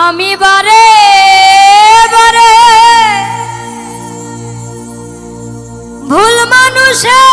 আমি বারে বারে। ভুল মানুষের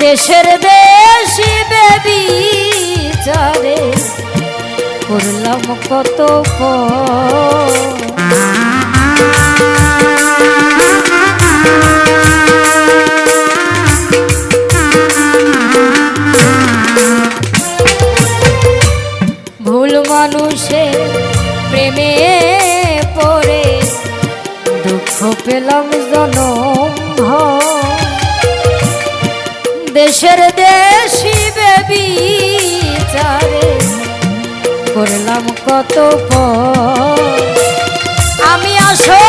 দেশের বেশি বেবি চলে। করলাম কত ভুল মানুষে প্রেমে পড়ে দুঃখ পেলাম জনম দেশের দেশি বেবি চারে। করলাম কত পর আমি আসো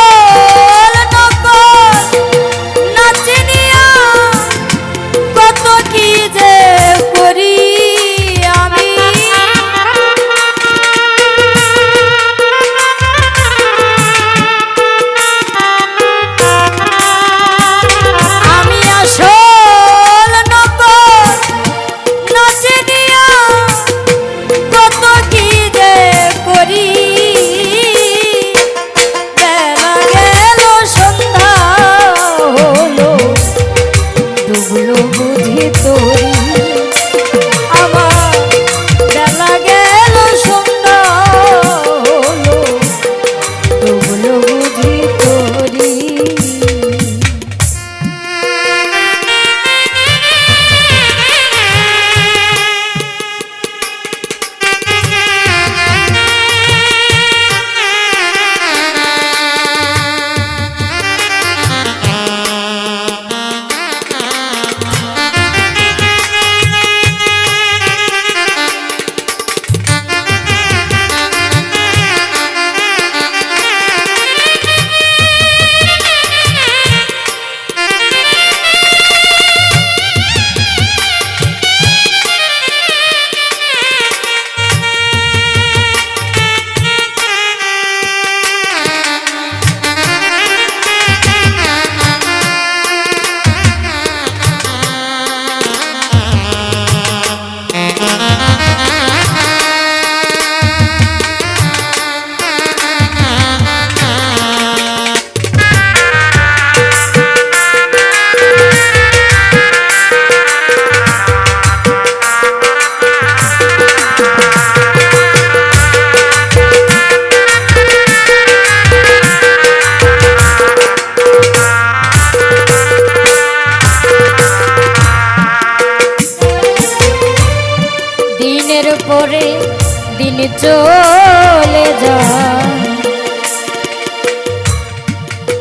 চলে যায়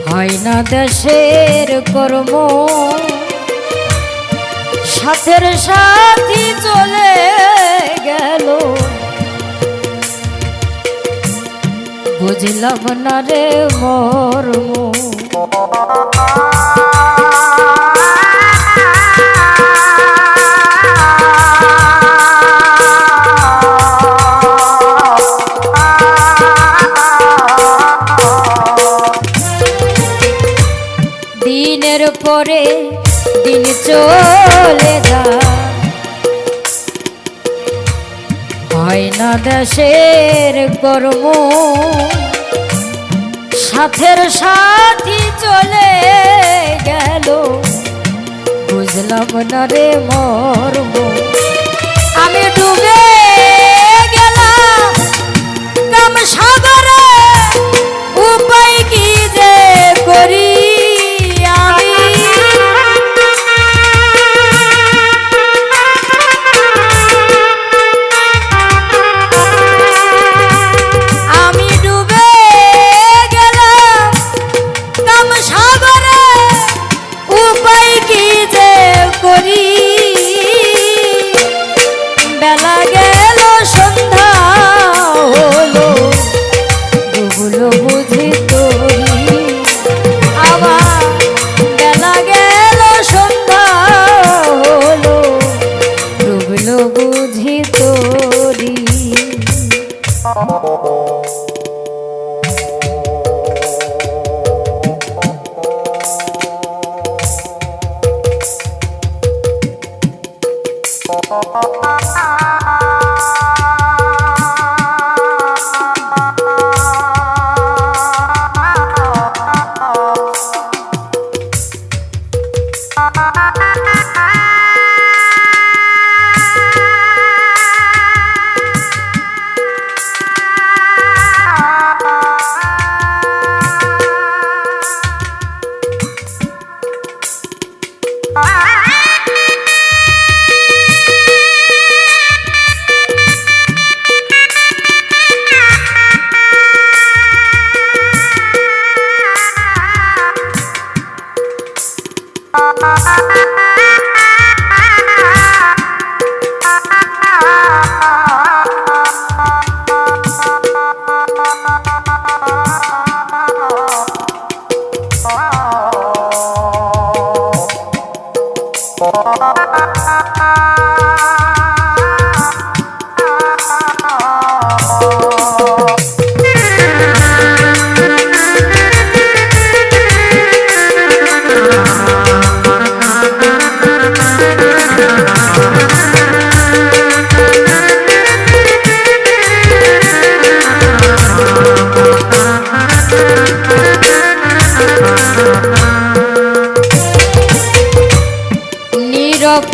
হয় না দেশের কর্ম সাথের সাথী চলে গেল। বুঝলাম না রে মর্ম। চলে যায় হয় না দেশের কর্ম সাথের সাথী চলে গেল। বুঝলাম না রে মর্ম, আমি ডুবে গেলাম। সাগরে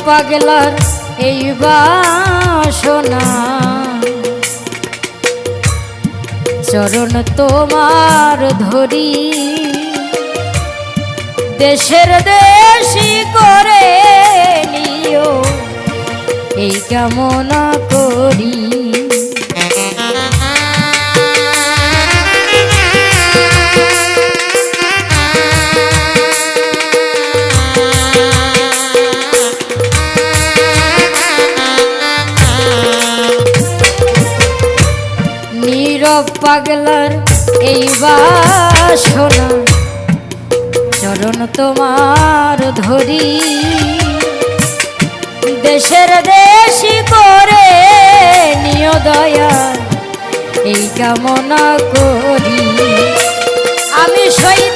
পাগলার এই বাসনা। চরণ তোমার ধরি। দেশের দেশি করে নিও এই কামনা করি। পাগলার এই বাসনা। চরণ তোমার ধরি। দেশের দেশি করে নিয় দয়া এই কামনা করি। আমি সইতে